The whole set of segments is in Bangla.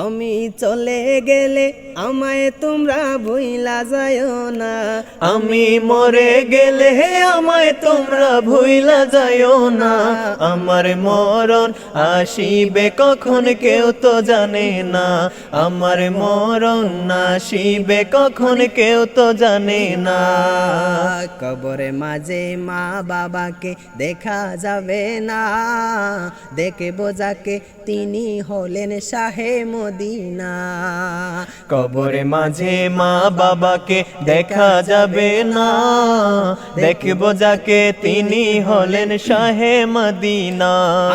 আমি চলে গেলে আমায় তোমরা ভুইলা যায়ও না। আমি মরে গেলে আমায় তোমরা ভুইলা যাইও না। আমার মরণ আসিবে কখন কেউ তো জানে না। আমার মরণ আসিবে কখন কেউ তো জানে না। কবরে মাঝে মা বাবাকে দেখা যাবে না। দেখে বোঝাকে তিনি হলেন শাহে মদিনা। কবরে মাঝে মা বাবাকে দেখা যাবে না। দেখব যাকে তিনি হলেন শাহে মদিনা।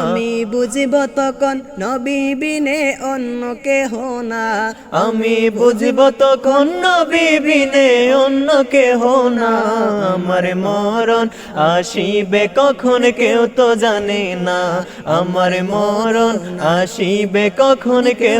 আমি বুঝব তখন নবী বিনে অন্য কেহ না। আমি বুঝব তখন নবী বিনে অন্য কেহ না। আমার মরণ আসিবে কখন কেউ তো জানে না। আমার মরণ আসিবে কখন কেউ